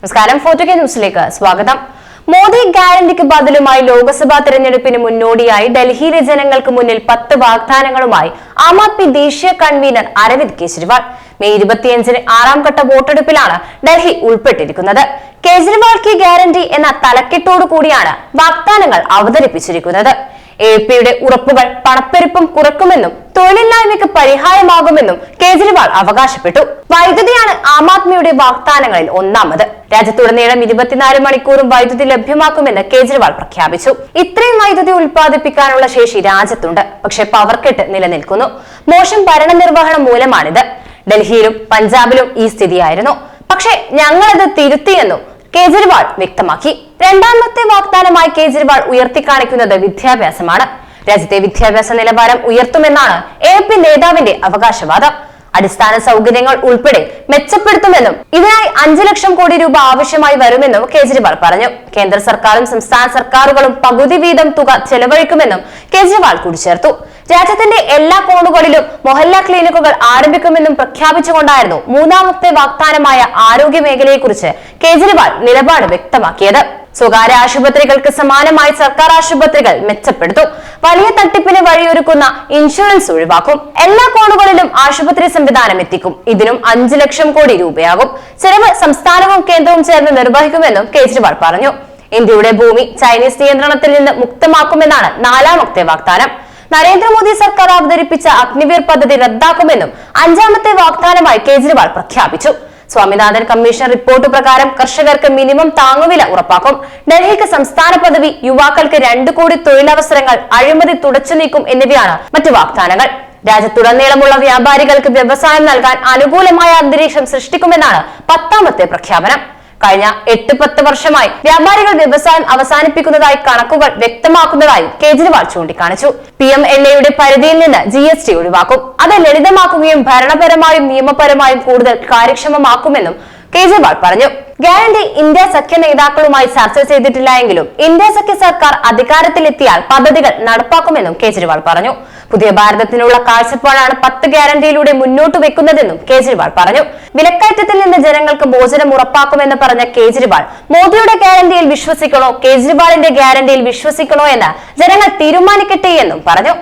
നമസ്കാരം. ഫോർട്ടു കെ ന്യൂസിലേക്ക് സ്വാഗതം. മോദി ഗ്യാരണ്ടിക്ക് ബദലുമായി ലോക്സഭാ തെരഞ്ഞെടുപ്പിന് മുന്നോടിയായി ഡൽഹിയിലെ ജനങ്ങൾക്ക് മുന്നിൽ പത്ത് വാഗ്ദാനങ്ങളുമായി ആം ആദ്മി ദേശീയ കൺവീനർ അരവിന്ദ് കെജ്രിവാൾ. മെയ് ഇരുപത്തിയഞ്ചിന് ആറാം ഘട്ട വോട്ടെടുപ്പിലാണ് ഡൽഹി ഉൾപ്പെട്ടിരിക്കുന്നത്. കെജ്രിവാൾ കി ഗ്യാരണ്ടി എന്ന തലക്കെട്ടോടു കൂടിയാണ് വാഗ്ദാനങ്ങൾ അവതരിപ്പിച്ചിരിക്കുന്നത്. എ പിയുടെ ഉറപ്പുകൾ പണപ്പെരുപ്പം കുറക്കുമെന്നും തൊഴിലില്ലായ്മയ്ക്ക് പരിഹാരമാകുമെന്നും കേജ്രിവാൾ അവകാശപ്പെട്ടു. വൈദ്യുതിയാണ് ആം ആദ്മിയുടെ വാഗ്ദാനങ്ങളിൽ ഒന്നാമത്. രാജ്യത്തുടനീളം ഇരുപത്തിനാല് മണിക്കൂറും വൈദ്യുതി ലഭ്യമാക്കുമെന്ന് കേജ്രിവാൾ പ്രഖ്യാപിച്ചു. ഇത്രയും വൈദ്യുതി ഉൽപ്പാദിപ്പിക്കാനുള്ള ശേഷി രാജ്യത്തുണ്ട്. പക്ഷെ പവർ കെട്ട് നിലനിൽക്കുന്നു. മോശം ഭരണനിർവഹണം മൂലമാണിത്. ഡൽഹിയിലും പഞ്ചാബിലും ഈ സ്ഥിതിയായിരുന്നു. പക്ഷേ ഞങ്ങളത് തിരുത്തിയെന്നും കേജ്രിവാൾ വ്യക്തമാക്കി. രണ്ടാമത്തെ വാഗ്ദാനമായി കേജ്രിവാൾ ഉയർത്തിക്കാണിക്കുന്നത് വിദ്യാഭ്യാസമാണ്. രാജ്യത്തെ വിദ്യാഭ്യാസ നിലവാരം ഉയർത്തുമെന്നാണ് എ പി നേതാവിന്റെ അവകാശവാദം. അടിസ്ഥാന സൗകര്യങ്ങൾ ഉൾപ്പെടെ മെച്ചപ്പെടുത്തുമെന്നും ഇതിനായി അഞ്ചു ലക്ഷം കോടി രൂപ ആവശ്യമായി വരുമെന്നും കേജ്രിവാൾ പറഞ്ഞു. കേന്ദ്ര സർക്കാരും സംസ്ഥാന സർക്കാരുകളും പകുതി വീതം തുക ചെലവഴിക്കുമെന്നും കേജ്രിവാൾ കൂട്ടിച്ചേർത്തു. രാജ്യത്തിന്റെ എല്ലാ കോണുകളിലും മൊഹല്ല ക്ലിനിക്കുകൾ ആരംഭിക്കുമെന്നും പ്രഖ്യാപിച്ചുകൊണ്ടായിരുന്നു മൂന്നാമത്തെ വാഗ്ദാനമായ ആരോഗ്യ മേഖലയെക്കുറിച്ച് കേജ്രിവാൾ നിലപാട് വ്യക്തമാക്കിയത്. സ്വകാര്യ ആശുപത്രികൾക്ക് സമാനമായി സർക്കാർ ആശുപത്രികൾ മെച്ചപ്പെടുത്തും. വലിയ തട്ടിപ്പിന് വഴിയൊരുക്കുന്ന ഇൻഷുറൻസ് ഒഴിവാക്കും. എല്ലാ കോണുകളിലും ആശുപത്രി സംവിധാനം എത്തിക്കും. ഇതിനും അഞ്ചു ലക്ഷം കോടി രൂപയാകും. ചെലവ് സംസ്ഥാനവും കേന്ദ്രവും ചേർന്ന് നിർവഹിക്കുമെന്നും കേജ്രിവാൾ പറഞ്ഞു. ഇന്ത്യയുടെ ഭൂമി ചൈനീസ് നിയന്ത്രണത്തിൽ നിന്ന് മുക്തമാക്കുമെന്നാണ് നാലാമത്തെ വാഗ്ദാനം. നരേന്ദ്രമോദി സർക്കാർ അവതരിപ്പിച്ച അഗ്നിവീർ പദ്ധതി റദ്ദാക്കുമെന്നും അഞ്ചാമത്തെ വാഗ്ദാനമായി കേജ്രിവാൾ പ്രഖ്യാപിച്ചു. സ്വാമിനാഥൻ കമ്മീഷൻ റിപ്പോർട്ട് പ്രകാരം കർഷകർക്ക് മിനിമം താങ്ങുവില ഉറപ്പാക്കും. ഡൽഹിക്ക് സംസ്ഥാന പദവി യുവാക്കൾക്ക് രണ്ടു കോടി തൊഴിലവസരങ്ങൾ അഴിമതി തുടച്ചു നീക്കും എന്നിവയാണ് മറ്റു വാഗ്ദാനങ്ങൾ. രാജ്യത്തുടനീളമുള്ള വ്യാപാരികൾക്ക് വ്യവസായം നൽകാൻ അനുകൂലമായ അന്തരീക്ഷം സൃഷ്ടിക്കുമെന്നാണ് പത്താമത്തെ പ്രഖ്യാപനം. കഴിഞ്ഞ എട്ട് പത്ത് വർഷമായി വ്യാപാരികൾ വ്യവസായം അവസാനിപ്പിക്കുന്നതായി കണക്കുകൾ വ്യക്തമാക്കുന്നതായി കേജ്രിവാൾ ചൂണ്ടിക്കാണിച്ചു. പി എം എൽ എയുടെ പരിധിയിൽ നിന്ന് ജി എസ് ടി ഒഴിവാക്കും. അത് ലളിതമാക്കുകയും ഭരണപരമായും നിയമപരമായും കൂടുതൽ കാര്യക്ഷമമാക്കുമെന്നും കേജ്രിവാൾ പറഞ്ഞു. ഗ്യാരണ്ടി ഇന്ത്യ സഖ്യ നേതാക്കളുമായി ചർച്ച ചെയ്തിട്ടില്ല എങ്കിലും ഇന്ത്യ സഖ്യ സർക്കാർ അധികാരത്തിലെത്തിയാൽ പദ്ധതികൾ നടപ്പാക്കുമെന്നും കേജ്രിവാൾ പറഞ്ഞു. പുതിയ ഭാരതത്തിനുള്ള കാഴ്ചപ്പാടാണ് പത്ത് ഗ്യാരണ്ടിയിലൂടെ മുന്നോട്ട് വെക്കുന്നതെന്നും കേജ്രിവാൾ പറഞ്ഞു. വിലക്കയറ്റത്തിൽ നിന്ന് ജനങ്ങൾക്ക് മോചനം ഉറപ്പാക്കുമെന്ന് പറഞ്ഞ കേജ്രിവാൾ മോദിയുടെ ഗ്യാരണ്ടിയിൽ വിശ്വസിക്കണോ കേജ്രിവാളിന്റെ ഗ്യാരണ്ടിയിൽ വിശ്വസിക്കണോ എന്ന് ജനങ്ങൾ തീരുമാനിക്കട്ടെ എന്നും പറഞ്ഞു.